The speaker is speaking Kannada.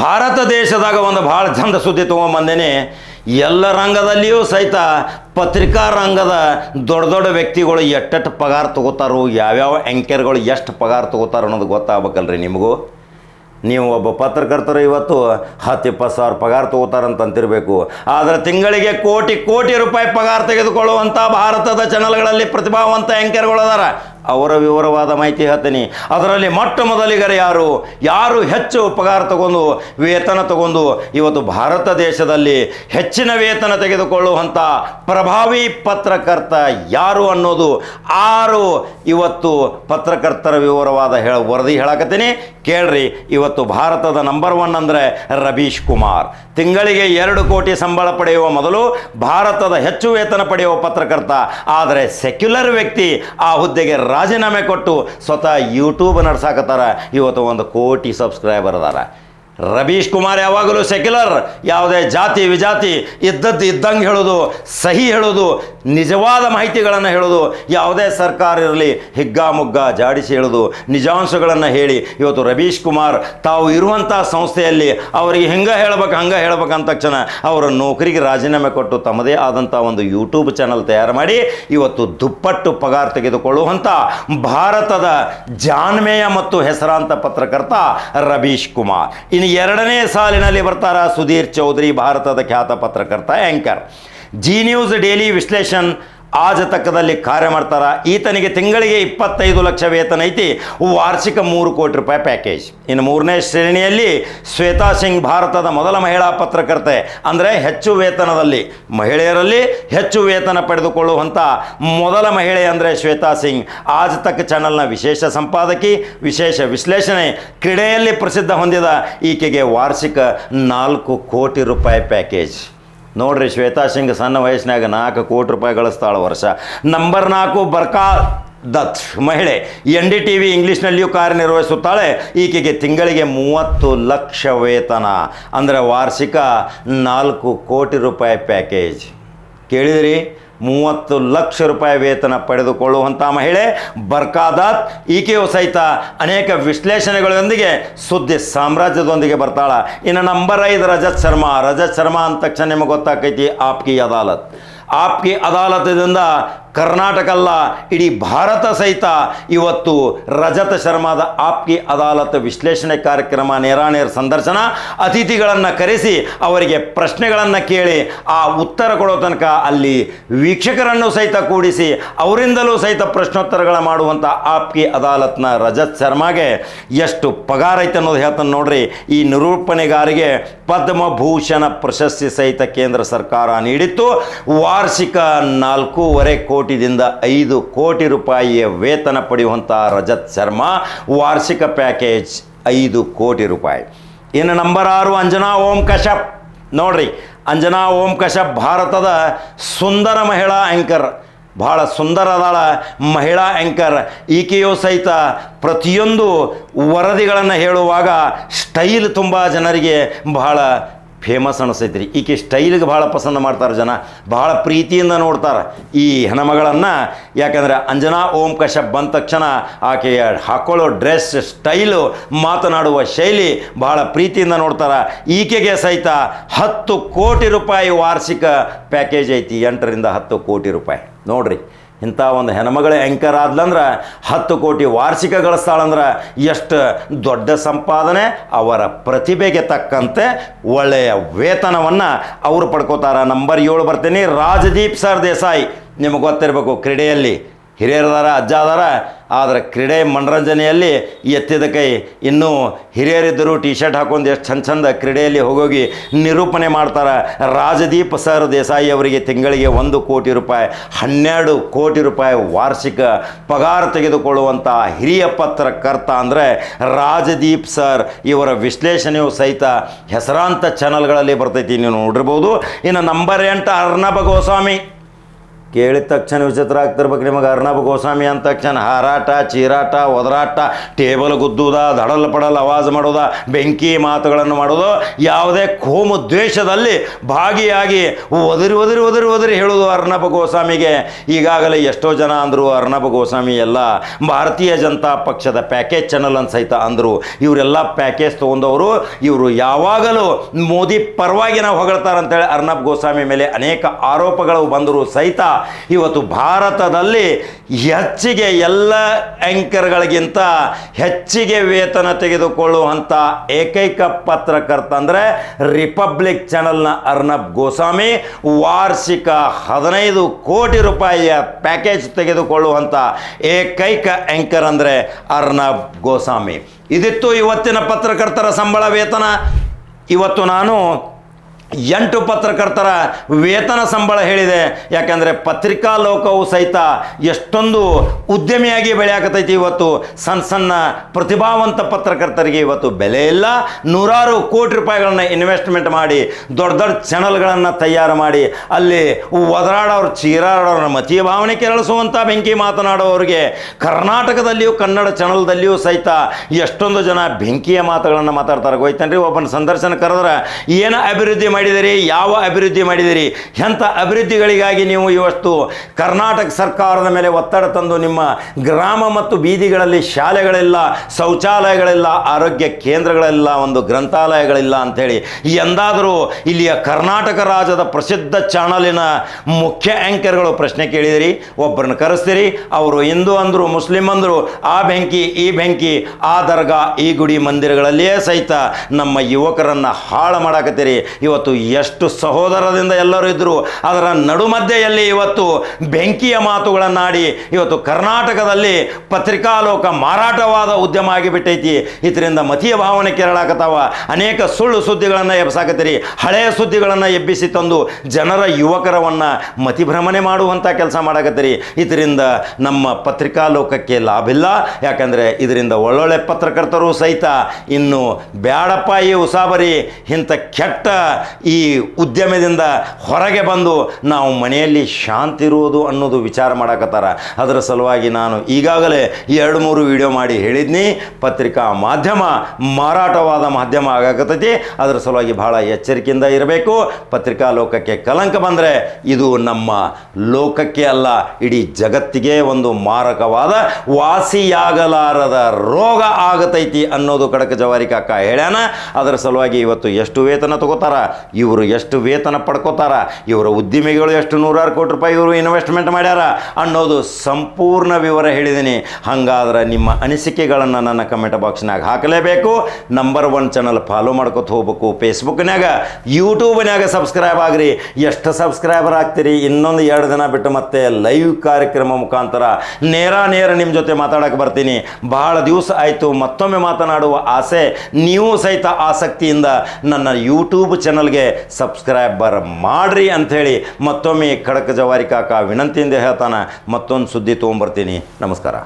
ಭಾರತ ದೇಶದಾಗ ಒಂದು ಭಾಳ ಚಂದ ಸುದ್ದಿ ತೊಗೊಂಬಂದೇನೆ. ಎಲ್ಲ ರಂಗದಲ್ಲಿಯೂ ಸಹಿತ ಪತ್ರಿಕಾ ರಂಗದ ದೊಡ್ಡ ದೊಡ್ಡ ವ್ಯಕ್ತಿಗಳು ಎಷ್ಟೆಷ್ಟು ಪಗಾರ ತಗೋತಾರೋ, ಯಾವ್ಯಾವ ಆ್ಯಂಕರ್ಗಳು ಎಷ್ಟು ಪಗಾರ ತೊಗೋತಾರೋ ಅನ್ನೋದು ಗೊತ್ತಾಗಬೇಕಲ್ರಿ ನಿಮಗೂ. ನೀವು ಒಬ್ಬ ಪತ್ರಕರ್ತರು ಇವತ್ತು ಹತ್ತು ಇಪ್ಪತ್ತು ಸಾವಿರ ಪಗಾರ ತೊಗೋತಾರಂತಂತಿರಬೇಕು. ಆದರೆ ತಿಂಗಳಿಗೆ ಕೋಟಿ ಕೋಟಿ ರೂಪಾಯಿ ಪಗಾರ ತೆಗೆದುಕೊಳ್ಳುವಂಥ ಭಾರತದ ಚಾನಲ್ಗಳಲ್ಲಿ ಪ್ರತಿಭಾವಂತ ಆ್ಯಂಕರ್ಗಳು ಅದಾರ. ಅವರ ವಿವರವಾದ ಮಾಹಿತಿ ಹೇಳ್ತೀನಿ. ಅದರಲ್ಲಿ ಮೊಟ್ಟ ಮೊದಲಿಗರು ಯಾರು? ಯಾರು ಹೆಚ್ಚು ಪಗಾರ ತಗೊಂಡು ವೇತನ ತಗೊಂಡು ಇವತ್ತು ಭಾರತ ದೇಶದಲ್ಲಿ ಹೆಚ್ಚಿನ ವೇತನ ತೆಗೆದುಕೊಳ್ಳುವಂಥ ಪ್ರಭಾವಿ ಪತ್ರಕರ್ತ ಯಾರು ಅನ್ನೋದು ಆರು ಇವತ್ತು ಪತ್ರಕರ್ತರ ವಿವರವಾದ ಹೇಳ ವರದಿ ಹೇಳಕತ್ತೀನಿ. ಕೇಳ್ರಿ, ಇವತ್ತು ಭಾರತದ ನಂಬರ್ ಒನ್ ಅಂದರೆ ರಬೀಶ್ ಕುಮಾರ್. ತಿಂಗಳಿಗೆ ಎರಡು ಕೋಟಿ ಸಂಬಳ ಪಡೆಯುವ ಮೊದಲು ಭಾರತದ ಹೆಚ್ಚು ವೇತನ ಪಡೆಯುವ ಪತ್ರಕರ್ತ. ಆದರೆ ಸೆಕ್ಯುಲರ್ ವ್ಯಕ್ತಿ ಆ ಹುದ್ದೆಗೆ ರಾಜೀನಾಮೆ ಕೊಟ್ಟು ಸ್ವತಃ ಯೂಟ್ಯೂಬ್ ನಡ್ಸಾಕತ್ತಾರ. ಇವತ್ತು ಒಂದು ಕೋಟಿ ಸಬ್ಸ್ಕ್ರೈಬರ್ ಅದಾರ. ರವೀಶ್ ಕುಮಾರ್ ಯಾವಾಗಲೂ ಸೆಕ್ಯುಲರ್ ಯಾವುದೇ ಜಾತಿ, ವಿಜಾತಿ, ಇದ್ದದ್ದು ಇದ್ದಂಗೆ ಹೇಳೋದು, ಸಹಿ ಹೇಳೋದು ನಿಜವಾದ ಮಾಹಿತಿಗಳನ್ನು ಹೇಳೋದು, ಯಾವುದೇ ಸರ್ಕಾರ ಇರಲಿ, ಹಿಗ್ಗಾಮುಗ್ಗ ಜಾಡಿಸಿ ಹೇಳೋದು, ನಿಜಾಂಶಗಳನ್ನು ಹೇಳಿ. ಇವತ್ತು ರವೀಶ್ ಕುಮಾರ್ ತಾವು ಇರುವಂಥ ಸಂಸ್ಥೆಯಲ್ಲಿ ಅವರಿಗೆ ಹೆಂಗೆ ಹೇಳ್ಬೇಕು, ಹಂಗೆ ಹೇಳ್ಬೇಕು ಅಂದ ತಕ್ಷಣ ಅವರ ನೌಕರಿಗೆ ರಾಜೀನಾಮೆ ಕೊಟ್ಟು ತಮ್ಮದೇ ಆದಂಥ ಒಂದು ಯೂಟ್ಯೂಬ್ ಚಾನಲ್ ತಯಾರು ಮಾಡಿ ಇವತ್ತು ದುಪ್ಪಟ್ಟು ಪಗಾರ ತೆಗೆದುಕೊಳ್ಳುವಂಥ ಭಾರತದ ಜಾನ್ಮೇಯ ಮತ್ತು ಹೆಸರಾಂತ ಪತ್ರಕರ್ತ ರವೀಶ್ ಕುಮಾರ್. ಇನ್ನು ಎರಡನೇ ಸಾಲಿನಲ್ಲಿ ಬರ್ತಾರ ಸುಧೀರ್ ಚೌಧರಿ, ಭಾರತದ ಖ್ಯಾತ ಪತ್ರಕರ್ತ anchor Zee news daily Vishleshan ಆಜತಕದಲ್ಲಿ ಕಾರ್ಯ ಮಾಡ್ತಾರ. ಈತನಿಗೆ ತಿಂಗಳಿಗೆ ಇಪ್ಪತ್ತೈದು ಲಕ್ಷ ವೇತನ ಐತಿ. ವಾರ್ಷಿಕ ಮೂರು ಕೋಟಿ ರೂಪಾಯಿ ಪ್ಯಾಕೇಜ್ ಇನ್ನು ಮೂರನೇ ಶ್ರೇಣಿಯಲ್ಲಿ ಶ್ವೇತಾ ಸಿಂಗ್ ಭಾರತದ ಮೊದಲ ಮಹಿಳಾ ಪತ್ರಕರ್ತೆ. ಅಂದರೆ ಹೆಚ್ಚು ವೇತನದಲ್ಲಿ. ಮಹಿಳೆಯರಲ್ಲಿ ಹೆಚ್ಚು ವೇತನ ಪಡೆದುಕೊಳ್ಳುವಂಥ ಮೊದಲ ಮಹಿಳೆ ಅಂದರೆ ಶ್ವೇತಾ ಸಿಂಗ್. ಆಜ್ ತಕ್ ಚಾನಲ್ನ ವಿಶೇಷ ಸಂಪಾದಕಿ, ವಿಶೇಷ ವಿಶ್ಲೇಷಣೆ, ಕ್ರೀಡೆಯಲ್ಲಿ ಪ್ರಸಿದ್ಧ ಹೊಂದಿದ ಈಕೆಗೆ ವಾರ್ಷಿಕ ನಾಲ್ಕು ಕೋಟಿ ರೂಪಾಯಿ ಪ್ಯಾಕೇಜ್ ನೋಡ್ರಿ ಶ್ವೇತಾ ಸಿಂಗ್ ಸಣ್ಣ ವಯಸ್ಸಿನಾಗ ನಾಲ್ಕು ಕೋಟಿ ರೂಪಾಯಿ ಗಳಿಸ್ತಾಳೆ ವರ್ಷ. ನಂಬರ್ ನಾಲ್ಕು ಬರ್ಕಾ ದತ್, ಮಹಿಳೆ. ಎನ್ ಡಿ ಟಿ ವಿ ಇಂಗ್ಲೀಷ್ನಲ್ಲಿಯೂ ಕಾರ್ಯನಿರ್ವಹಿಸುತ್ತಾಳೆ. ಈಕೆಗೆ ತಿಂಗಳಿಗೆ ಮೂವತ್ತು ಲಕ್ಷ ವೇತನ, ಅಂದರೆ ವಾರ್ಷಿಕ ನಾಲ್ಕು ಕೋಟಿ ರೂಪಾಯಿ ಪ್ಯಾಕೇಜ್ ಕೇಳಿದಿರಿ? ಮೂವತ್ತು ಲಕ್ಷ ರೂಪಾಯಿ ವೇತನ ಪಡೆದುಕೊಳ್ಳುವಂಥ ಮಹಿಳೆ ಬರ್ಕಾದಾತ್, ಈಕೆಯು ಸಹಿತ ಅನೇಕ ವಿಶ್ಲೇಷಣೆಗಳೊಂದಿಗೆ ಸುದ್ದಿ ಸಾಮ್ರಾಜ್ಯದೊಂದಿಗೆ ಬರ್ತಾಳ. ಇನ್ನು ನಂಬರ್ ಐದು ರಜತ್ ಶರ್ಮಾ. ರಜತ್ ಶರ್ಮಾ ಅಂದ ತಕ್ಷಣ ನಿಮಗೆ ಗೊತ್ತಾಕೈತಿ ಆಪ್ಕಿ ಅದಾಲತ್. ಆಪ್ಕಿ ಅದಾಲತದಿಂದ ಕರ್ನಾಟಕ ಅಲ್ಲ ಇಡೀ ಭಾರತ ಸಹಿತ ಇವತ್ತು ರಜತ ಶರ್ಮಾದ ಆಪ್ಗೆ ಅದಾಲತ್ ವಿಶ್ಲೇಷಣೆ ಕಾರ್ಯಕ್ರಮ ನೇರಾನೇರ ಸಂದರ್ಶನ, ಅತಿಥಿಗಳನ್ನು ಕರೆಸಿ ಅವರಿಗೆ ಪ್ರಶ್ನೆಗಳನ್ನು ಕೇಳಿ ಆ ಉತ್ತರ ಕೊಡೋ ತನಕ ಅಲ್ಲಿ ವೀಕ್ಷಕರನ್ನು ಸಹಿತ ಕೂಡಿಸಿ ಅವರಿಂದಲೂ ಸಹಿತ ಪ್ರಶ್ನೋತ್ತರಗಳ ಮಾಡುವಂಥ ಆಪ್ಗೆ ಅದಾಲತ್ನ ರಜತ್ ಶರ್ಮಾಗೆ ಎಷ್ಟು ಪಗಾರ ಐತೆ ಅನ್ನೋದು ಹೇಳ್ತಾನೆ ನೋಡ್ರಿ. ಈ ನಿರೂಪಣೆಗಾರಿಗೆ ಪದ್ಮಭೂಷಣ ಪ್ರಶಸ್ತಿ ಸಹಿತ ಕೇಂದ್ರ ಸರ್ಕಾರ ನೀಡಿತ್ತು. ವಾರ್ಷಿಕ ನಾಲ್ಕೂವರೆ ಕೋಟಿದಿಂದ ಐದು ಕೋಟಿ ರೂಪಾಯಿಯ ವೇತನ ಪಡೆಯುವಂಥ ರಜತ್ ಶರ್ಮಾ ವಾರ್ಷಿಕ ಪ್ಯಾಕೇಜ್ ಐದು ಕೋಟಿ ರೂಪಾಯಿ. ಇನ್ನು ನಂಬರ್ ಆರು ಅಂಜನಾ ಓಂ ಕಶ್ಯಪ್ ನೋಡ್ರಿ, ಅಂಜನಾ ಓಂ ಕಶ್ಯಪ್ ಭಾರತದ ಸುಂದರ ಮಹಿಳಾ ಆ್ಯಂಕರ್ ಭಾಳ ಸುಂದರ ಅದಾಳ ಮಹಿಳಾ ಆ್ಯಂಕರ್ ಈಕೆಯೂ ಸಹಿತ ಪ್ರತಿಯೊಂದು ವರದಿಗಳನ್ನು ಹೇಳುವಾಗ ಸ್ಟೈಲ್ ತುಂಬ ಜನರಿಗೆ ಬಹಳ ಫೇಮಸ್ ಅನಿಸ್ತೈತಿ ರೀ ಈಕೆ ಸ್ಟೈಲ್ಗೆ ಭಾಳ ಪಸಂದ ಮಾಡ್ತಾರೆ ಜನ. ಭಾಳ ಪ್ರೀತಿಯಿಂದ ನೋಡ್ತಾರೆ. ಈ ಹೆಣ್ಮಗಳನ್ನು, ಯಾಕಂದರೆ ಅಂಜನಾ ಓಂ ಕಶ್ಯಪ್ ಬಂದ ತಕ್ಷಣ ಆಕೆಯ ಹಾಕೊಳ್ಳೋ ಡ್ರೆಸ್ ಸ್ಟೈಲು ಮಾತನಾಡುವ ಶೈಲಿ ಭಾಳ ಪ್ರೀತಿಯಿಂದ ನೋಡ್ತಾರೆ. ಈಕೆಗೆ ಸಹಿತ ಹತ್ತು ಕೋಟಿ ರೂಪಾಯಿ ವಾರ್ಷಿಕ ಪ್ಯಾಕೇಜ್ ಐತಿ. ಎಂಟರಿಂದ ಹತ್ತು ಕೋಟಿ ರೂಪಾಯಿ. ನೋಡ್ರಿ ಇಂಥ ಒಂದು ಹೆಣ್ಮಗಳ ಆ್ಯಂಕರ್ ಆದ್ಲಂದ್ರೆ ಹತ್ತು ಕೋಟಿ ವಾರ್ಷಿಕ ಗಳಿಸ್ತಾಳಂದ್ರೆ ಎಷ್ಟು ದೊಡ್ಡ ಸಂಪಾದನೆ, ಅವರ ಪ್ರತಿಭೆಗೆ ತಕ್ಕಂತೆ ಒಳ್ಳೆಯ ವೇತನವನ್ನು ಅವರು ಪಡ್ಕೋತಾರೆ. ನಂಬರ್ ಏಳು ಬರ್ತೀನಿ. ರಾಜದೀಪ್ ಸರ್ ದೇಸಾಯಿ, ನಿಮಗೆ ಗೊತ್ತಿರಬೇಕು, ಕ್ರೀಡೆಯಲ್ಲಿ ಹಿರಿಯರದಾರ ಅಜ್ಜ ಅದಾರ ಆದರೆ ಕ್ರೀಡೆ ಮನರಂಜನೆಯಲ್ಲಿ ಎತ್ತಿದ ಕೈ. ಇನ್ನೂ ಹಿರಿಯರಿದ್ದರು ಟಿ ಶರ್ಟ್ ಹಾಕೊಂಡು ಎಷ್ಟು ಚಂದ ಚಂದ ಕ್ರೀಡೆಯಲ್ಲಿ ಹೋಗೋಗಿ ನಿರೂಪಣೆ ಮಾಡ್ತಾರೆ. ರಾಜದೀಪ್ ಸರ್ ದೇಸಾಯಿ ಅವರಿಗೆ ತಿಂಗಳಿಗೆ ಒಂದು ಕೋಟಿ ರೂಪಾಯಿ, ಹನ್ನೆರಡು ಕೋಟಿ ರೂಪಾಯಿ ವಾರ್ಷಿಕ ಪಗಾರ ತೆಗೆದುಕೊಳ್ಳುವಂಥ ಹಿರಿಯ ಪತ್ರಕರ್ತ ಅಂದರೆ ರಾಜದೀಪ್ ಸರ್. ಇವರ ವಿಶ್ಲೇಷಣೆಯು ಸಹಿತ ಹೆಸರಾಂತ ಚಾನಲ್ಗಳಲ್ಲಿ ಬರ್ತೈತಿ, ನೀವು ನೋಡಿರ್ಬೋದು. ಇನ್ನು ನಂಬರ್ ಎಂಟು ಅರ್ಣಬ ಗೋಸ್ವಾಮಿ. ಕೇಳಿದ ತಕ್ಷಣ ವಿಚಿತ್ರ ಆಗ್ತಿರ್ಬೇಕು ನಿಮಗೆ ಅರ್ಣಬ್ ಗೋಸ್ವಾಮಿ ಅಂದ ತಕ್ಷಣ. ಹಾರಾಟ, ಚೀರಾಟ, ಒದರಾಟ, ಟೇಬಲ್ ಗುದ್ದುದ, ದಡಲ್ ಪಡಲ್ ಅವಾಜ್ ಮಾಡೋದ, ಬೆಂಕಿ ಮಾತುಗಳನ್ನು ಮಾಡೋದು, ಯಾವುದೇ ಕೋಮು ದ್ವೇಷದಲ್ಲಿ ಭಾಗಿಯಾಗಿ ಒದರಿ ಒದರಿ ಒದರಿ ಒದರಿ ಹೇಳೋದು ಅರ್ನಬ್ ಗೋಸ್ವಾಮಿಗೆ. ಈಗಾಗಲೇ ಎಷ್ಟೋ ಜನ ಅಂದರು ಅರ್ನಬ್ ಗೋಸ್ವಾಮಿ ಎಲ್ಲ ಭಾರತೀಯ ಜನತಾ ಪಕ್ಷದ ಪ್ಯಾಕೇಜ್ ಚಾನಲ್ ಅಂತ ಸಹಿತ ಅಂದರು. ಇವರೆಲ್ಲ ಪ್ಯಾಕೇಜ್ ತೊಗೊಂಡವರು, ಇವರು ಯಾವಾಗಲೂ ಮೋದಿ ಪರವಾಗಿ ನಾವು ಹೊಗಳ್ತಾರಂತೇಳಿ ಅರ್ಣಬ್ ಗೋಸ್ವಾಮಿ ಮೇಲೆ ಅನೇಕ ಆರೋಪಗಳು ಬಂದರೂ ಸಹಿತ ಇವತ್ತು ಭಾರತದಲ್ಲಿ ಹೆಚ್ಚಿಗೆ ಎಲ್ಲ ಆ್ಯಂಕರ್ಗಳಿಗಿಂತ ಹೆಚ್ಚಿಗೆ ವೇತನ ತೆಗೆದುಕೊಳ್ಳುವಂಥ ಏಕೈಕ ಪತ್ರಕರ್ತ ಅಂದರೆ ರಿಪಬ್ಲಿಕ್ ಚಾನಲ್ನ ಅರ್ನಬ್ ಗೋಸ್ವಾಮಿ, ವಾರ್ಷಿಕ ಹದಿನೈದು ಕೋಟಿ ರೂಪಾಯಿಯ ಪ್ಯಾಕೇಜ್ ತೆಗೆದುಕೊಳ್ಳುವಂಥ ಏಕೈಕ ಆ್ಯಂಕರ್ ಅಂದರೆ ಅರ್ನಬ್ ಗೋಸ್ವಾಮಿ. ಇದಿತ್ತು ಇವತ್ತಿನ ಪತ್ರಕರ್ತರ ಸಂಬಳ ವೇತನ. ಇವತ್ತು ನಾನು ಎಂಟು ಪತ್ರಕರ್ತರ ವೇತನ ಸಂಬಳ ಹೇಳಿದೆ. ಯಾಕಂದರೆ ಪತ್ರಿಕಾ ಲೋಕವು ಸಹಿತ ಎಷ್ಟೊಂದು ಉದ್ಯಮಿಯಾಗಿ ಬೆಳೆಯಾಕತೈತಿ ಇವತ್ತು. ಸಣ್ಣ ಸಣ್ಣ ಪ್ರತಿಭಾವಂತ ಪತ್ರಕರ್ತರಿಗೆ ಇವತ್ತು ಬೆಲೆ ಇಲ್ಲ. ನೂರಾರು ಕೋಟಿ ರೂಪಾಯಿಗಳನ್ನ ಇನ್ವೆಸ್ಟ್ಮೆಂಟ್ ಮಾಡಿ, ದೊಡ್ಡ ದೊಡ್ಡ ಚಾನಲ್ಗಳನ್ನು ತಯಾರು ಮಾಡಿ, ಅಲ್ಲಿ ಒದರಾಡೋರು ಚೀರಾಡೋರ ಮತೀಯ ಭಾವನೆ ಕೆರಳಿಸುವಂಥ ಬೆಂಕಿ ಮಾತನಾಡೋರಿಗೆ ಕರ್ನಾಟಕದಲ್ಲಿಯೂ, ಕನ್ನಡ ಚಾನಲ್ದಲ್ಲಿಯೂ ಸಹಿತ ಎಷ್ಟೊಂದು ಜನ ಬೆಂಕಿಯ ಮಾತುಗಳನ್ನು ಮಾತಾಡ್ತಾರೆ. ಹೋಯ್ತನ್ರಿ ಒಬ್ಬನ ಸಂದರ್ಶನ ಕರೆದ್ರೆ ಏನು ಅಭಿವೃದ್ಧಿ ಮಾಡಿದಿರಿ, ಯಾವ ಅಭಿವೃದ್ಧಿ ಮಾಡಿದಿರಿ, ಎಂಥ ಅಭಿವೃದ್ಧಿಗಳಿಗಾಗಿ ನೀವು ಇವತ್ತು ಕರ್ನಾಟಕ ಸರ್ಕಾರದ ಮೇಲೆ ಒತ್ತಡ ತಂದು ನಿಮ್ಮ ಗ್ರಾಮ ಮತ್ತು ಬೀದಿಗಳಲ್ಲಿ ಶಾಲೆಗಳಿಲ್ಲ, ಶೌಚಾಲಯಗಳಿಲ್ಲ, ಆರೋಗ್ಯ ಕೇಂದ್ರಗಳಿಲ್ಲ, ಒಂದು ಗ್ರಂಥಾಲಯಗಳಿಲ್ಲ ಅಂಥೇಳಿ ಎಂದಾದರೂ ಇಲ್ಲಿಯ ಕರ್ನಾಟಕ ರಾಜ್ಯದ ಪ್ರಸಿದ್ಧ ಚಾನಲಿನ ಮುಖ್ಯ ಆ್ಯಂಕರ್ಗಳು ಪ್ರಶ್ನೆ ಕೇಳಿದಿರಿ, ಒಬ್ಬರನ್ನು ಕರೆಸ್ತೀರಿ, ಅವರು ಹಿಂದೂ ಅಂದರು, ಮುಸ್ಲಿಂ ಅಂದರು, ಆ ಬೆಂಕಿ, ಈ ಬೆಂಕಿ, ಆ ದರ್ಗಾ, ಈ ಗುಡಿ ಮಂದಿರಗಳಲ್ಲಿಯೇ ಸಹಿತ ನಮ್ಮ ಯುವಕರನ್ನು ಹಾಳು ಮಾಡಾಕತ್ತೀರಿ. ಇವತ್ತು ಎಷ್ಟು ಸಹೋದರದಿಂದ ಎಲ್ಲರೂ ಇದ್ದರು ಅದರ ನಡುಮಧ್ಯೆಯಲ್ಲಿ ಇವತ್ತು ಬೆಂಕಿಯ ಮಾತುಗಳನ್ನಾಡಿ ಇವತ್ತು ಕರ್ನಾಟಕದಲ್ಲಿ ಪತ್ರಿಕಾಲೋಕ ಮಾರಾಟವಾದ ಉದ್ಯಮ ಆಗಿಬಿಟ್ಟೈತಿ. ಇದರಿಂದ ಮತೀಯ ಭಾವನೆ ಕೆರಳಾಕತ್ತಾವ ಅನೇಕ ಸುಳ್ಳು ಸುದ್ದಿಗಳನ್ನು ಎಬ್ಸಾಕತ್ತೀರಿ. ಹಳೆಯ ಸುದ್ದಿಗಳನ್ನು ಎಬ್ಬಿಸಿ ತಂದು ಜನರ ಯುವಕರವನ್ನು ಮತಿಭ್ರಮಣೆ ಮಾಡುವಂಥ ಕೆಲಸ ಮಾಡಾಕತ್ತೀರಿ. ಇದರಿಂದ ನಮ್ಮ ಪತ್ರಿಕಾಲೋಕಕ್ಕೆ ಲಾಭ ಇಲ್ಲ ಯಾಕಂದರೆ ಇದರಿಂದ ಒಳ್ಳೊಳ್ಳೆ ಪತ್ರಕರ್ತರು ಸಹಿತ ಇನ್ನು ಬ್ಯಾಡಪ್ಪ ಈ ಉಸಾಬರಿ. ಇಂಥ ಕೆಟ್ಟ ಈ ಉದ್ಯಮದಿಂದ ಹೊರಗೆ ಬಂದು ನಾವು ಮನೆಯಲ್ಲಿ ಶಾಂತಿ ಇರುವುದು ಅನ್ನೋದು ವಿಚಾರ ಮಾಡಕತ್ತಾರ. ಅದರ ಸಲುವಾಗಿ ನಾನು ಈಗಾಗಲೇ ಎರಡು ಮೂರು ವಿಡಿಯೋ ಮಾಡಿ ಹೇಳಿದ್ನಿ. ಪತ್ರಿಕಾ ಮಾಧ್ಯಮ ಮಾರಾಟವಾದ ಮಾಧ್ಯಮ ಆಗಕತ್ತೈತಿ. ಅದರ ಸಲುವಾಗಿ ಬಹಳ ಎಚ್ಚರಿಕೆಯಿಂದ ಇರಬೇಕು. ಪತ್ರಿಕಾ ಲೋಕಕ್ಕೆ ಕಲಂಕ ಬಂದರೆ ಇದು ನಮ್ಮ ಲೋಕಕ್ಕೆ ಅಲ್ಲ, ಇಡೀ ಜಗತ್ತಿಗೆ ಒಂದು ಮಾರಕವಾದ ವಾಸಿಯಾಗಲಾರದ ರೋಗ ಆಗತೈತಿ ಅನ್ನೋದು ಕಡಕ ಜವಾರಿ ಕಾಕ ಹೇಳ್ಯಾನ. ಅದರ ಸಲುವಾಗಿ ಇವತ್ತು ಎಷ್ಟು ವೇತನ ತಗೋತಾರ? ಇವರು ಎಷ್ಟು ವೇತನ ಪಡ್ಕೋತಾರ? ಇವರ ಉದ್ದಿಮೆಗಳು ಎಷ್ಟು ನೂರಾರು ಕೋಟಿ ರೂಪಾಯಿ ಇವರು ಇನ್ವೆಸ್ಟ್ಮೆಂಟ್ ಮಾಡ್ಯಾರ? ಅನ್ನೋದು ಸಂಪೂರ್ಣ ವಿವರ ಹೇಳಿದ್ದೀನಿ ಹಾಗಾದ್ರೆ ನಿಮ್ಮ ಅನಿಸಿಕೆಗಳನ್ನು ನನ್ನ ಕಮೆಂಟ್ ಬಾಕ್ಸ್ನಾಗ ಹಾಕಲೇಬೇಕು. ನಂಬರ್ ಒನ್ ಚಾನಲ್ ಫಾಲೋ ಮಾಡ್ಕೊತ ಹೋಗ್ಬೇಕು. ಫೇಸ್ಬುಕ್ನಾಗ ಯೂಟ್ಯೂಬ್ನಾಗ ಸಬ್ಸ್ಕ್ರೈಬ್ ಆಗ್ರಿ. ಎಷ್ಟು ಸಬ್ಸ್ಕ್ರೈಬರ್ ಆಗ್ತೀರಿ? ಇನ್ನೊಂದು ಎರಡು ದಿನ ಬಿಟ್ಟು ಮತ್ತೆ ಲೈವ್ ಕಾರ್ಯಕ್ರಮ ಮುಖಾಂತರ ನೇರ ನೇರ ನಿಮ್ಮ ಜೊತೆ ಮಾತಾಡಕ್ಕೆ ಬರ್ತೀನಿ. ಬಹಳ ದಿವಸ ಆಯಿತು. ಮತ್ತೊಮ್ಮೆ ಮಾತನಾಡುವ ಆಸೆ, ನೀವು ಸಹಿತ ಆಸಕ್ತಿಯಿಂದ ನನ್ನ ಯೂಟ್ಯೂಬ್ ಚಾನಲ್ಗೆ ಸಬ್ಸ್ಕ್ರೈಬರ್ ಮಾಡ್ರಿ ಅಂಥೇಳಿ ಮತ್ತೊಮ್ಮೆ ಖಡಕ್ ಜವಾರಿ ಕಾಕ ವಿನಂತಿಯಿಂದ ಹೇಳ್ತಾನೆ. ಮತ್ತೊಂದು ಸುದ್ದಿ ತೊಗೊಂಬರ್ತೀನಿ. ನಮಸ್ಕಾರ.